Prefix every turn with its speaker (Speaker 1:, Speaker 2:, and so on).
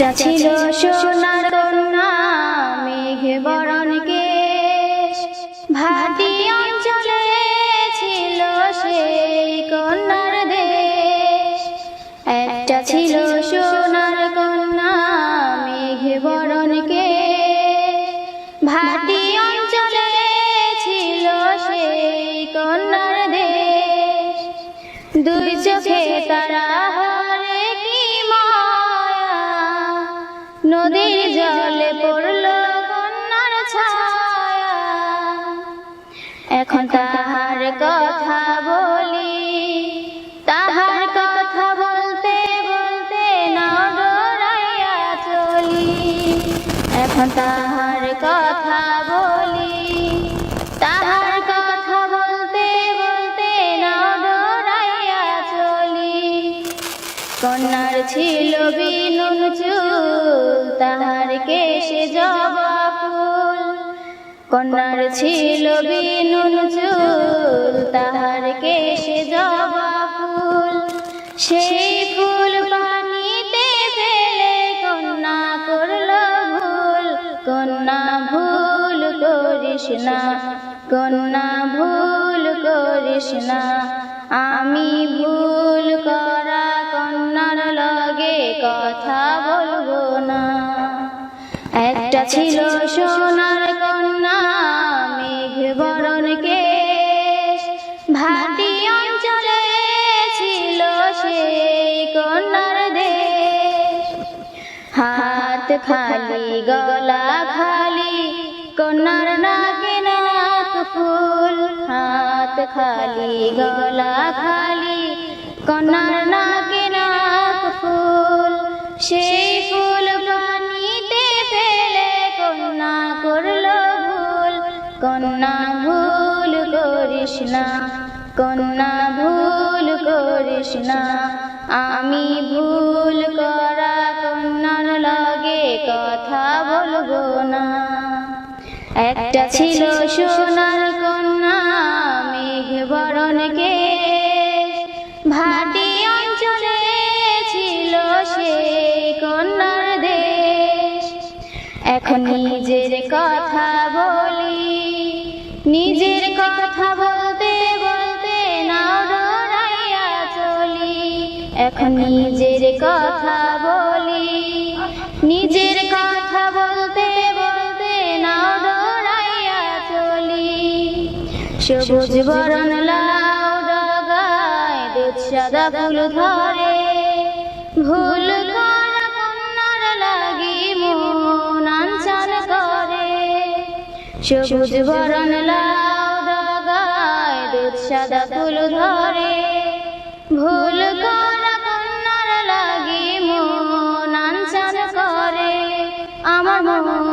Speaker 1: একটা ছিল সোনার কন্যা মেঘে বরণ কেশ। ভাটি অঞ্চলে ছিল সেই কন্যার দেশ। একটা ছিল সোনার কন্যা, মেঘে বরণ কেশ। ভাটি অঞ্চলে ছিল সেই কন্যার দেশ। দুই চোখে তারা হরে নদীর জলে পড়ল কন্যার ছায়া। এখন তাহার কথা বলি, তাহার কথা বলতে বলতে না ডরাইয়া চলি। এখন তাহার কথা ছিল বিনুন তাহার কেশে জবা ফুল। কন্যার ছিল বিনুন তাহার কেশে জবা ফুল। সেই ফুল পানিতে ফেলে কন্যা করল ভুল। কন্যা ভুল করিস না, কন্যা ভুল করিস না। আমি ভুল একটা ছিল সোনার কন্যা মেঘ বরণ কেশ ভাটি অঞ্চলে ছিল সেই কন্যার দেশ। হাত খালি, গলা খালি, কন্যার নাকে নাক ফুল। হাত খালি, গলা খালি, কন্যার নাকে নাক ফুল। সেই কন্যা ভুল করিস না, কন্যা ভুল করিস না। আমি ভুল করা কন্যার লগে কথা বলব না। একটা ছিল সোনার কন্যা মেঘ বরণ কেশ। ভাটি অঞ্চলে ছিল সেই কন্যার দেশ। এখন নিজের কথা কথা বলতে বলতে নাও চলি। এখন নিজের কথা বলি। নিজের কথা বলতে বলতে নাও চলি। সবুজ বরণ লাউ ডগায় দুধ সাদা ফুল ধরে। ভুল করা সাদা ফুল ধরে। ভুল করা কন্যার লাগে মন আনসান করে। আমার মন